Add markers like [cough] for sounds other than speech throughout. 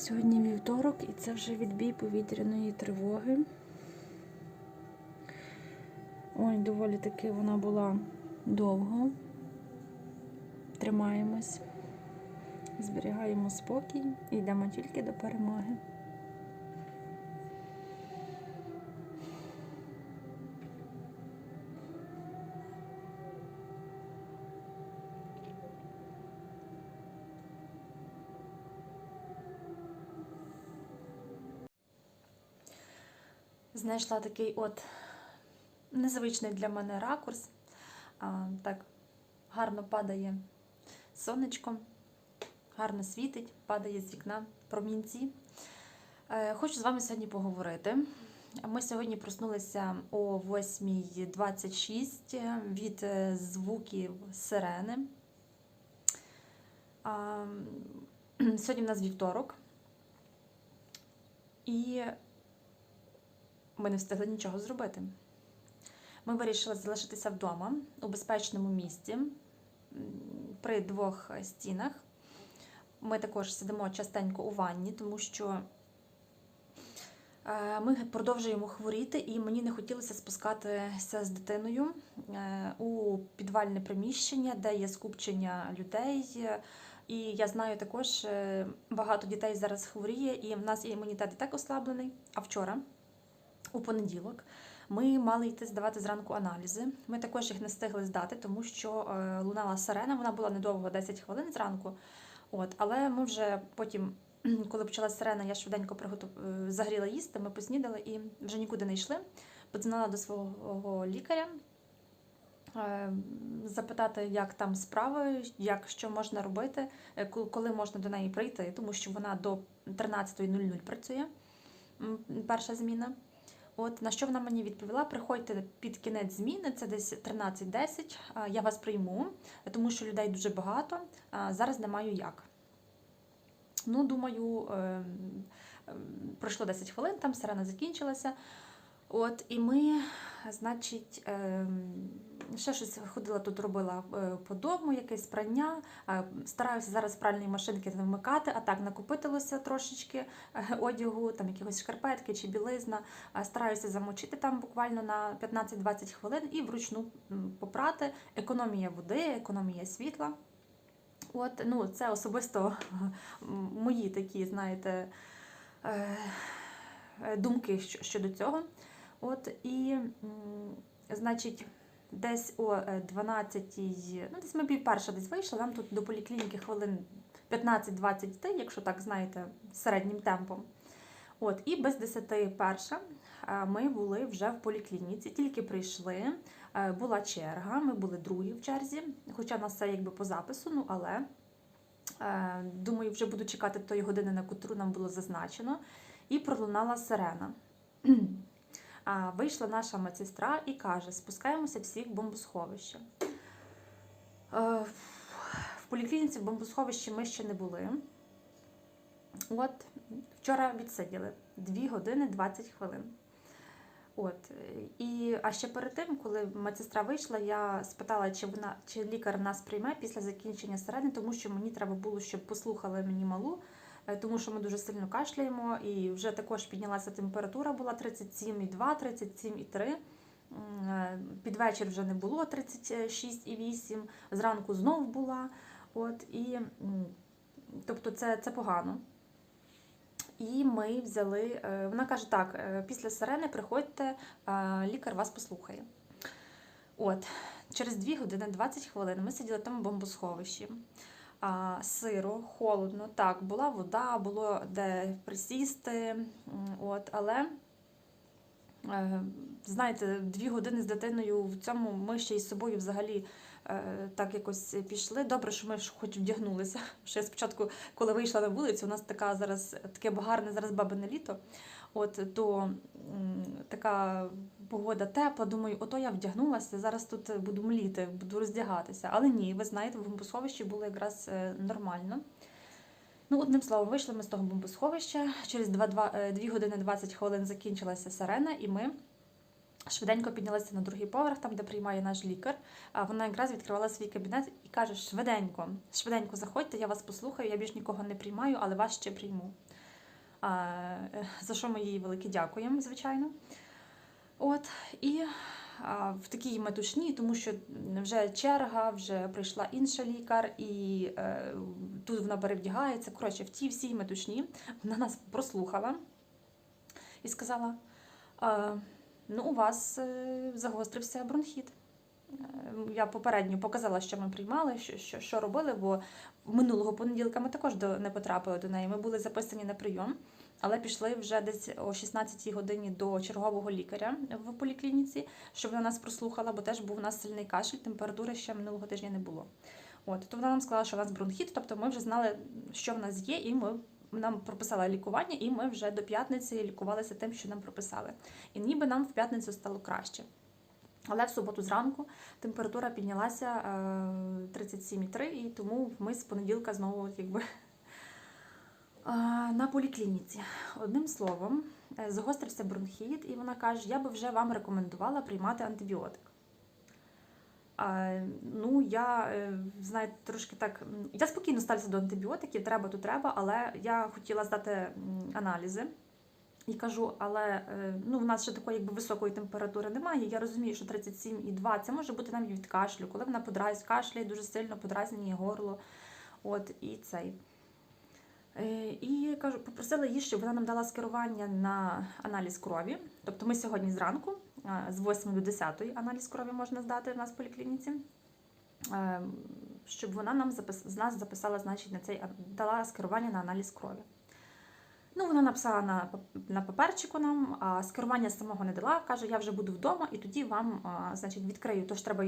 Сьогодні вівторок і це вже відбій повітряної тривоги. Ой, доволі таки вона була довго. Тримаємось, зберігаємо спокій і йдемо тільки до перемоги. Знайшла такий от незвичний для мене ракурс. Так гарно падає сонечко, гарно світить, падає з вікна промінці. Е, Хочу з вами сьогодні поговорити. Ми сьогодні проснулися о 8.26 від е, звуків сирени. Сьогодні в нас вівторок. І ми не встигли нічого зробити. Ми вирішили залишитися вдома у безпечному місці при двох стінах. Ми також сидимо частенько у ванні, тому що е, ми продовжуємо хворіти, і мені не хотілося спускатися з дитиною е, у підвальне приміщення, де є скупчення людей. І я знаю також, е, багато дітей зараз хворіє, і в нас імунітет і так ослаблений. А вчора, у понеділок, ми мали йти здавати зранку аналізи. Ми також їх не встигли здати, тому що е, лунала сирена. Вона була недовго 10 хвилин зранку. От, але ми вже потім, коли почалася сирена, я швиденько приготов... е, загріла їсти. Ми поснідали і вже нікуди не йшли. Подзвонила до свого лікаря. е, Запитати, як там справи, як що можна робити, коли можна до неї прийти, тому що вона до 13.00 працює, перша зміна. От на що вона мені відповіла: приходьте під кінець зміни, це десь 13-10, Я вас прийму, тому що людей дуже багато. Зараз не маю як. Ну, думаю, ем, ем, пройшло 10 хвилин, там сирена закінчилася. От, і ми, значить, ем, ще щось ходила тут, робила е, по дому, якесь прання. Стараюся зараз пральної машинки не вмикати, а так накопитилося трошечки е, одягу, там якихось шкарпетки чи білизна. Стараюся замочити там буквально на 15-20 хвилин і вручну попрати. Економія води, економія світла. От, ну, це особисто [laughs] мої такі, знаєте, е, думки щодо цього. От, і, значить, десь о е, 12, ну, десь ми пів перша десь вийшли, нам тут до поліклініки хвилин 15-20 йти, якщо так, знаєте, середнім темпом. От, і без 10 перша е, ми були вже в поліклініці, тільки прийшли, е, була черга, ми були другі в черзі, хоча нас все якби по запису, ну але е, думаю, вже буду чекати тої години, на котру нам було зазначено, і пролунала сирена. Вийшла наша медсестра і каже: спускаємося всі в бомбосховище. Е, В поліклініці в бомбосховищі ми ще не були. От, вчора відсиділи 2 години 20 хвилин. От, і, а ще перед тим, коли медсестра вийшла, я спитала, чи вона чи лікар нас прийме після закінчення сирени, тому що мені треба було, щоб послухали мені малу, тому що ми дуже сильно кашляємо, і вже також піднялася температура, була 37,2, 37,3. Е, Під вечір вже не було 36,8, зранку знов була. От, і, тобто це, це погано. І ми взяли. е, Вона каже: так, е, після сирени приходьте, е, лікар вас послухає. От, через 2 години 20 хвилин ми сиділи там в бомбосховищі. Сиро, холодно. Так, була вода, було де присісти. От, але, е, знаєте, дві години з дитиною в цьому ми ще із собою взагалі е, так якось пішли. Добре, що ми ж хоч вдягнулися. [laughs] Я спочатку, коли вийшла на вулицю, у нас така зараз таке гарне зараз бабине літо. От то така погода тепла. Думаю, ото я вдягнулася, зараз тут буду мліти, буду роздягатися. Але ні, ви знаєте, в бомбосховищі було якраз е, нормально. Ну, одним словом, вийшли ми з того бомбосховища. Через 2, 2, 2 години 20 хвилин закінчилася сирена, і ми швиденько піднялися на другий поверх, там, де приймає наш лікар. А вона якраз відкривала свій кабінет і каже: швиденько, швиденько заходьте, я вас послухаю, я більш нікого не приймаю, але вас ще прийму. Е, за що ми їй велике дякуємо, звичайно. От, і в такій метушні, тому що вже черга, вже прийшла інша лікар, і е, тут вона перевдягається. Коротше, в тій всій метушні вона нас прослухала і сказала: ну, у вас е, загострився бронхіт. Е, Я попередньо показала, що ми приймали, що, що, що робили, бо минулого понеділка ми також до, не потрапили до неї. Ми були записані на прийом, але пішли вже десь о 16 годині до чергового лікаря в поліклініці, щоб вона нас прослухала, бо теж був у нас сильний кашель, температури ще минулого тижня не було. От, то вона нам сказала, що у нас бронхіт, тобто ми вже знали, що в нас є, і ми. Нам прописала лікування, і ми вже до п'ятниці лікувалися тим, що нам прописали. І ніби нам в п'ятницю стало краще. Але в суботу зранку температура піднялася е, 37,3, і тому ми з понеділка знову якби е, на поліклініці. Одним словом, е, загострився бронхіт, і вона каже: я би вже вам рекомендувала приймати антибіотик. Ну, я, е, знаєте, трошки так. Я спокійно ставлюся до антибіотиків, треба, то треба, але я хотіла здати аналізи. І кажу, але е, ну, в нас ще такої якби високої температури немає. Я розумію, що 37,2 це може бути навіть від кашлю, коли вона подразь, кашляє дуже сильно, подразнення горло. От і цей. Е, І кажу, попросила її, щоб вона нам дала скерування на аналіз крові. Тобто ми сьогодні зранку, е, з 8 до 10 аналіз крові можна здати в нас в поліклініці. Щоб вона нам запис... з нас записала, значить, на цей дала скерування на аналіз крові. Ну, вона написала на, на паперчику нам, а скерування самого не дала. Каже, я вже буду вдома, і тоді вам а, значить, відкрию. Тож треба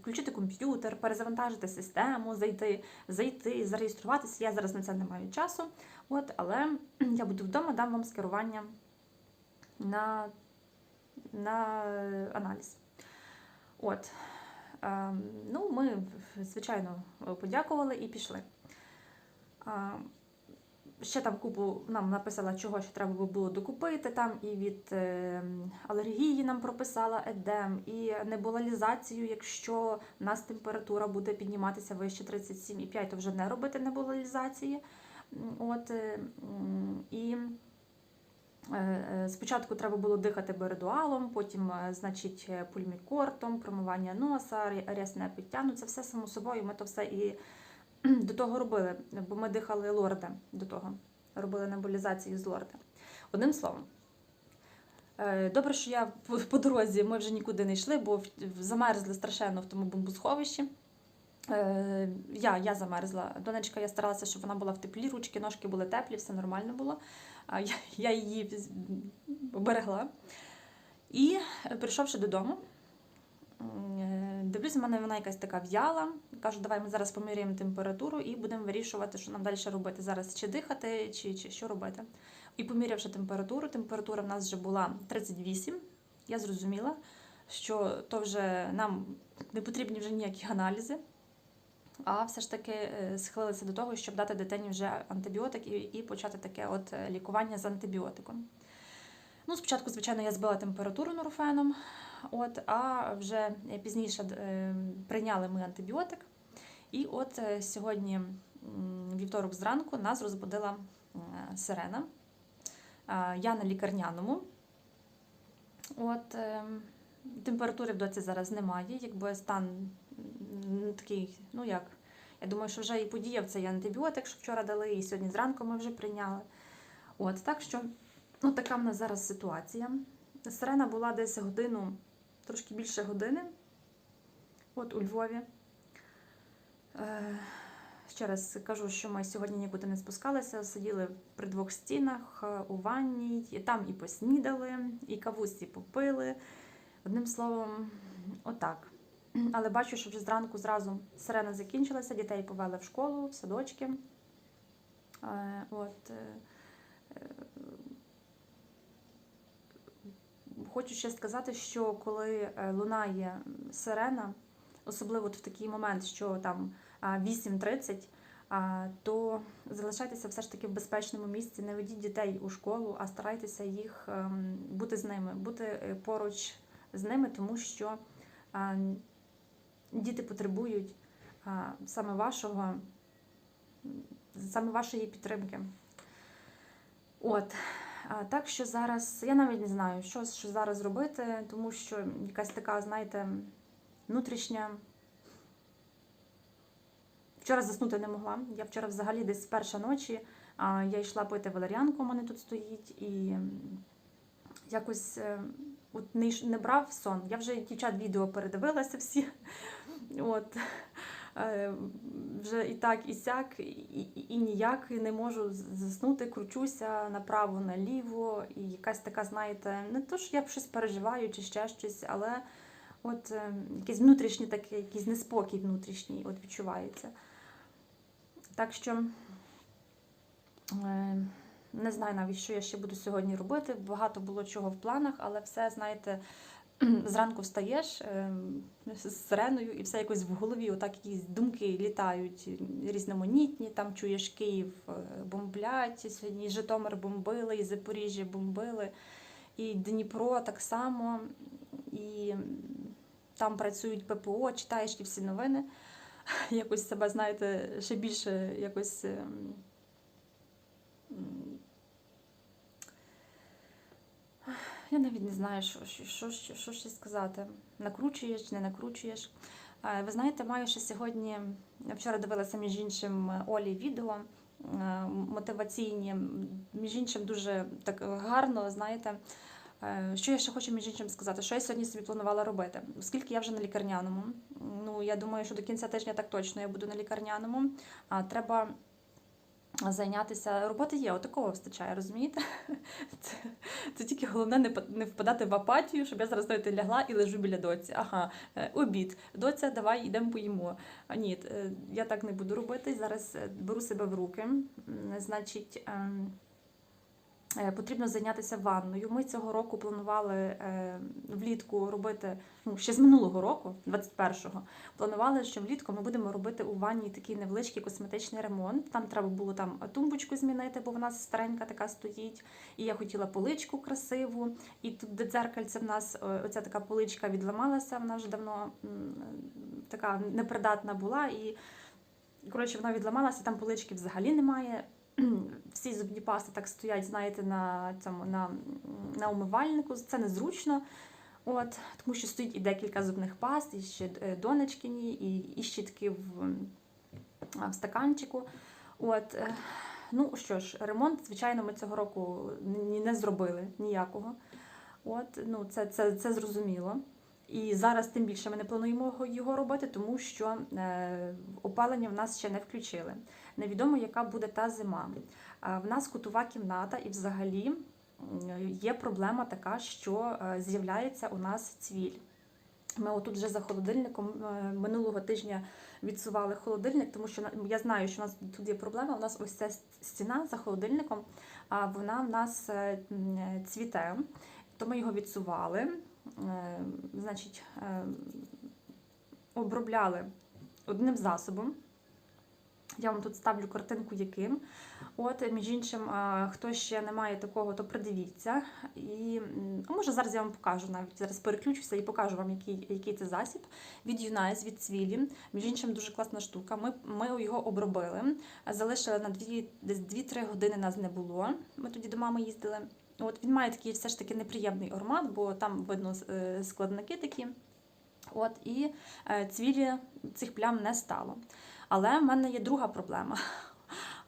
включити комп'ютер, перезавантажити систему, зайти, зайти, зареєструватися. Я зараз на це не маю часу. От, але [clears throat] я буду вдома, дам вам скерування на, на аналіз. От. Ем, ну, ми, звичайно, подякували і пішли. А, ще там купу нам написала, чого ще треба було докупити. Там і від е, алергії нам прописала едем, і небулалізацію, якщо в нас температура буде підніматися вище 37,5, то вже не робити небулалізації. От, е, і е, спочатку треба було дихати бередуалом, потім, значить, пульмікортом, промивання носа, рясне пиття. Ну, це все само собою. Ми то все і до того робили, бо ми дихали лорда до того, робили небулізацію з лорда. Одним словом, е, добре, що я по- дорозі ми вже нікуди не йшли, бо замерзли страшенно в тому бомбосховищі. Е, Я, я замерзла. Донечка, я старалася, щоб вона була в теплі, ручки, ножки були теплі, все нормально було. Я, я її віз- берегла. І е, прийшовши додому, дивлюся, в мене вона якась така в'яла. Кажу, давай ми зараз поміряємо температуру і будемо вирішувати, що нам далі робити. Зараз чи дихати, чи, чи що робити. І помірявши температуру, температура в нас вже була 38. Я зрозуміла, що то вже нам не потрібні вже ніякі аналізи. А все ж таки е, схилилися до того, щоб дати дитині вже антибіотик і, і почати таке от е, лікування з антибіотиком. Ну, спочатку, звичайно, я збила температуру нурофеном, от, а вже пізніше е, прийняли ми антибіотик. І от е, сьогодні, вівторок зранку, нас розбудила е, сирена. Е, Я на лікарняному. От, е, температури в доці зараз немає, якби стан такий, ну як. Я думаю, що вже і подіяв цей антибіотик, що вчора дали, і сьогодні зранку ми вже прийняли. От, так що, ну така в нас зараз ситуація. Сирена була десь годину, трошки більше години. От у Львові. Е, Ще раз кажу, що ми сьогодні нікуди не спускалися, сиділи при двох стінах е, у ванній, і там і поснідали, і кавусі попили. Одним словом, отак. Але бачу, що вже зранку зразу сирена закінчилася, дітей повели в школу, в садочки. Е, От, е, е, хочу ще сказати, що коли е, лунає сирена, особливо в такий момент, що там 8.30, то залишайтеся все ж таки в безпечному місці, не ведіть дітей у школу, а старайтеся їх ем, бути з ними, бути е, поруч з ними, тому що діти потребують саме вашого, саме вашої підтримки. От. Так що зараз, я навіть не знаю, що, що зараз робити, тому що якась така, знаєте, внутрішня. Вчора заснути не могла. Я вчора взагалі десь перша ночі я йшла пити валеріанку, у мене тут стоїть, і якось е, от не брав сон. Я вже дівчат відео передивилася всі. [laughs] От. Е, Вже і так, і сяк, і, і, ніяк і не можу заснути, кручуся направо, наліво, і якась така, знаєте, не то, що я щось переживаю чи ще щось, але от е, якийсь внутрішній такий, якийсь неспокій внутрішній от відчувається. Так що е, не знаю навіть, що я ще буду сьогодні робити. Багато було чого в планах, але все, знаєте, зранку встаєш е, з сиреною і все якось в голові, отак якісь думки літають різноманітні. Там чуєш Київ е, бомблять, сьогодні Житомир бомбили, і Запоріжжя бомбили, і Дніпро так само. І там працюють ППО, читаєш ті всі новини. [laughs] Якось себе, знаєте, ще більше якось. Я навіть не знаю, що, що, що, що, ще сказати. Накручуєш, не накручуєш. Е, Ви знаєте, маю ще сьогодні. Вчора дивилася між іншим Олі відео мотиваційні, між іншим дуже так гарно, знаєте. Е, Що я ще хочу між іншим сказати? Що я сьогодні собі планувала робити? Оскільки я вже на лікарняному, ну я думаю, що до кінця тижня так точно я буду на лікарняному. А треба зайнятися. Роботи є, отакого вистачає, розумієте? [laughs] Це, це тільки головне не, не впадати в апатію, щоб я зараз знаєте, лягла і лежу біля доці. Ага, е, обід. Доця, давай йдемо поїмо. А ні, е, я так не буду робити. Зараз е, беру себе в руки. Значить. Е, Потрібно зайнятися ванною. Ми цього року планували е, влітку робити, ну ще з минулого року, 21-го, планували, що влітку ми будемо робити у ванні такий невеличкий косметичний ремонт. Там треба було там тумбочку змінити, бо вона старенька така стоїть. І я хотіла поличку красиву. І тут де дзеркальце в нас е, оця така поличка відламалася, вона вже давно така непридатна була. І коротше, вона відламалася, там полички взагалі немає. [clears throat] Всі зубні пасти так стоять, знаєте, на цьому на, на умивальнику. Це незручно. От, тому що стоїть і декілька зубних паст, і ще е, донечкині, і, і щітки в, в стаканчику. От, е, ну що ж, ремонт, звичайно, ми цього року не зробили ніякого. От, ну, це, це, це зрозуміло. І зараз тим більше ми не плануємо його- робити, тому що е, опалення в нас ще не включили. Невідомо, яка буде та зима. А В нас кутова кімната, і взагалі є проблема така, що е, з'являється у нас цвіль. Ми отут вже за холодильником е, минулого тижня відсували холодильник, тому що я знаю, що у нас тут є проблема. У нас ось ця стіна за холодильником, а вона в нас е, е, цвіте, то ми його відсували. Е, Значить, е, обробляли одним засобом. Я вам тут ставлю картинку, яким. От, між іншим, хто ще не має такого, то придивіться. І, може зараз я вам покажу навіть. Зараз переключуся і покажу вам, який, який це засіб. Від Юнайс, від Цвілі. Між іншим, дуже класна штука. Ми, ми його обробили, залишили на 2-3 години нас не було. Ми тоді до мами їздили. От він має такий все ж таки неприємний аромат, бо там видно е, складники такі. От, і е, цвілі цих плям не стало. Але в мене є друга проблема. [laughs]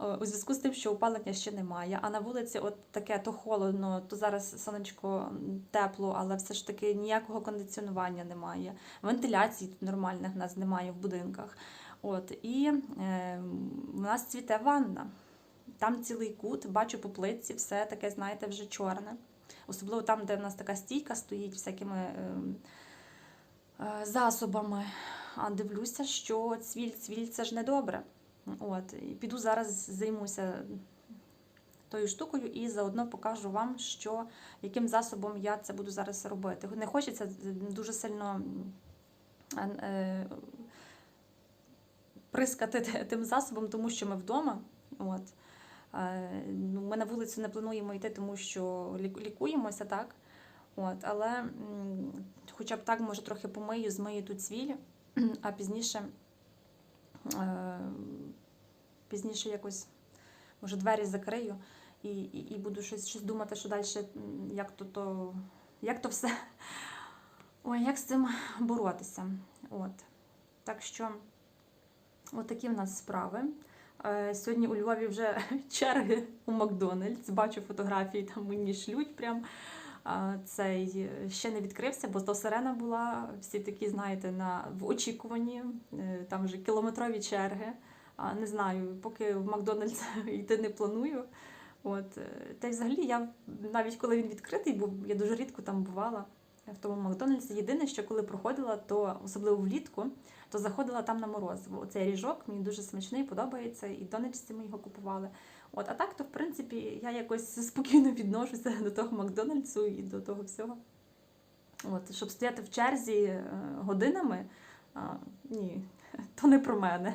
Е, У зв'язку з тим, що опалення ще немає, а на вулиці от таке то холодно, то зараз сонечко тепло, але все ж таки ніякого кондиціонування немає. Вентиляції тут нормальних в нас немає в будинках. От, і е, в нас цвіте ванна. Там цілий кут, бачу по плитці, все таке, знаєте, вже чорне. Особливо там, де в нас така стійка стоїть всякими е, е, засобами. А дивлюся, що цвіль, цвіль це ж не добре. От, і піду зараз займуся тою штукою і заодно покажу вам, що, яким засобом я це буду зараз робити. Не хочеться дуже сильно е, прискати тим засобом, тому що ми вдома. От. Е, ну, Ми на вулицю не плануємо йти, тому що лікуємося, так? От, але хоча б так, може, трохи помию, змию тут цвіль, [clears throat] а пізніше, е, пізніше якось, може, двері закрию і, і, і буду щось, щось думати, що далі, як то, то, як то все. [laughs] Ой, як з цим боротися. От. Так що, от такі в нас справи. Е, Сьогодні у Львові вже [laughs] черги у Макдональдс. Бачу фотографії, там мені шлють прям. Цей е, ще не відкрився, бо то сирена була. Всі такі, знаєте, на, в очікуванні. Е, Там вже кілометрові черги. Не знаю, поки в Макдональдс [laughs] йти не планую. От. Та й взагалі я навіть коли він відкритий був, я дуже рідко там бувала в тому Макдональдсі. Єдине, що коли проходила, то особливо влітку, то заходила там на морозиво. Оцей ріжок мені дуже смачний, подобається, і донечці ми його купували. От, а так, то в принципі я якось [laughs] спокійно відношуся до того Макдональдсу і до того всього. От, щоб стояти в черзі е, годинами, а, ні, [laughs] то не про мене.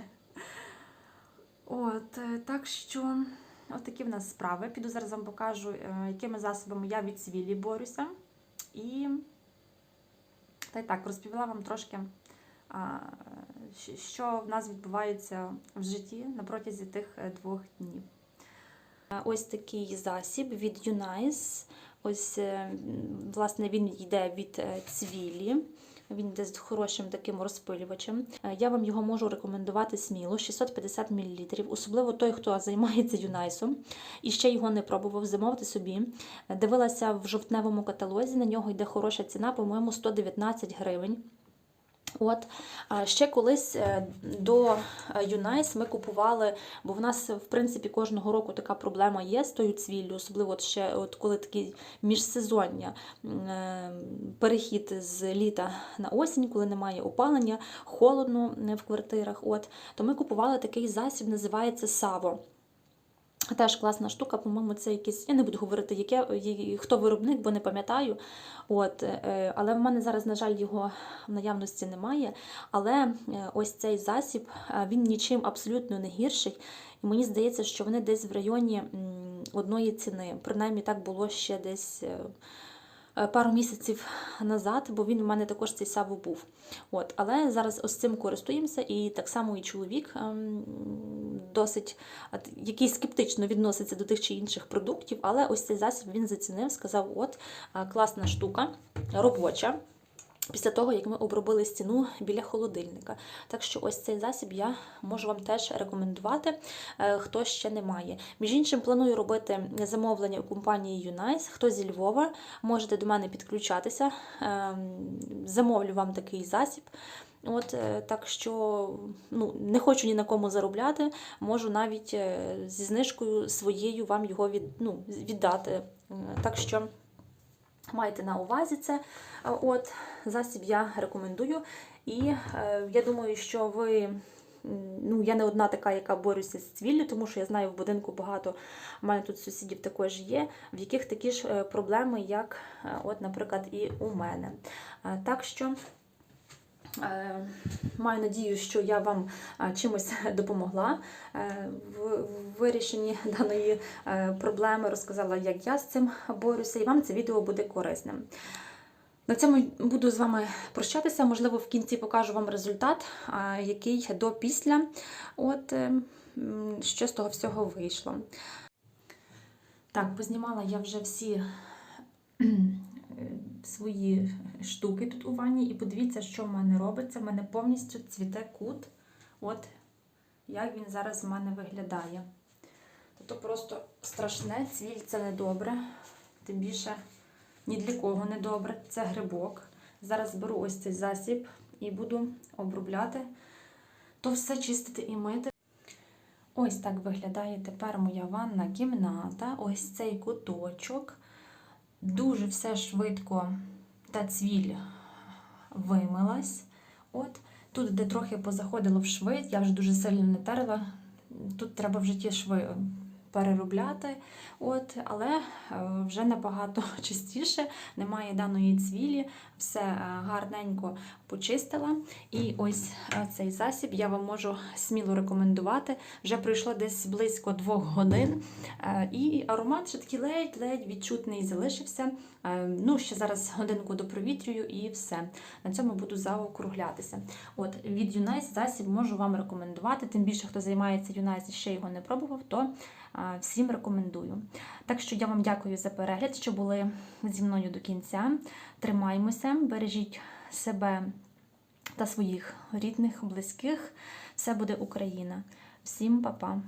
От, е, так що, от такі в нас справи. Піду зараз вам покажу, е, якими засобами я від цвілі борюся. І та й так, розповіла вам трошки, що в нас відбувається в житті на протязі тих е, двох днів. Е, Ось такий засіб від Юнайс. Ось, е, власне, він йде від цвілі. Він йде з хорошим таким розпилювачем. Е, Я вам його можу рекомендувати сміло 650 мл. Особливо той, хто займається юнайсом і ще його не пробував, замовити собі. Е, Дивилася в жовтневому каталозі, на нього йде хороша ціна, по-моєму, 119 гривень. От ще колись е, до е, Юнайс ми купували, бо в нас в принципі кожного року така проблема є з тою цвіллю, особливо от ще от коли такі міжсезоння е, перехід з літа на осінь, коли немає опалення, холодно в квартирах. От то ми купували такий засіб, називається Саво. Теж класна штука, по-моєму, це якісь. Я не буду говорити, яке, хто виробник, бо не пам'ятаю. От, е, але в мене зараз, на жаль, його в наявності немає. Але е, ось цей засіб е, він нічим абсолютно не гірший. І мені здається, що вони десь в районі одної ціни. Принаймні так було ще десь. Е, е, Пару місяців назад, бо він у мене також цей саву був. От, але зараз ось цим користуємося, і так само і чоловік ем, досить от, який скептично відноситься до тих чи інших продуктів, але ось цей засіб він зацінив, сказав: от класна штука, робоча. Після того, як ми обробили стіну біля холодильника. Так що ось цей засіб я можу вам теж рекомендувати, е, хто ще не має. Між іншим, планую робити замовлення у компанії Юнайс. Хто зі Львова, можете до мене підключатися. Ем, Замовлю вам такий засіб. От е, так що ну, не хочу ні на кому заробляти, можу навіть е, зі знижкою своєю вам його від, ну, віддати. Так що майте на увазі це. От засіб я рекомендую. І е, я думаю, що ви. Ну, я не одна така, яка борюся з цвіллю, тому що я знаю в будинку багато, у мене тут сусідів також є, в яких такі ж е, проблеми, як, е, от, наприклад, і у мене. Е, Так що Маю надію, що я вам е, чимось [laughs] допомогла е, в вирішенні [laughs] даної е, проблеми, розказала, як я з цим борюся, і вам це відео буде корисним. На цьому буду з вами прощатися. Можливо, в кінці покажу вам результат, е, який до після. От е, що з того всього вийшло. Так, познімала я вже всі [clears throat] е, свої штуки тут у ванні, і подивіться, що в мене робиться. В мене повністю цвіте кут. От як він зараз в мене виглядає. Тобто просто страшне, цвіль це не добре. Тим більше ні для кого не добре. Це грибок. Зараз беру ось цей засіб і буду обробляти, то все чистити і мити. Ось так виглядає тепер моя ванна кімната. Ось цей куточок. Дуже все швидко та цвіль вимилась. От тут, де трохи позаходило в шви, я вже дуже сильно не терла. Тут треба вже ті шви переробляти, от, але е, вже набагато [laughs] чистіше, немає даної цвілі, все е, гарненько почистила. І ось е, цей засіб я вам можу сміло рекомендувати. Вже пройшло десь близько двох годин. І аромат ще такий ледь-ледь відчутний залишився. Ну, ще зараз годинку допровітрюю і все. На цьому буду заокруглятися. От від Юнайс засіб можу вам рекомендувати. Тим більше, хто займається Юнайс і ще його не пробував, то Всім рекомендую. Так що я вам дякую за перегляд, що були зі мною до кінця. Тримаймося, бережіть себе та своїх рідних, близьких. Все буде Україна. Всім па-па!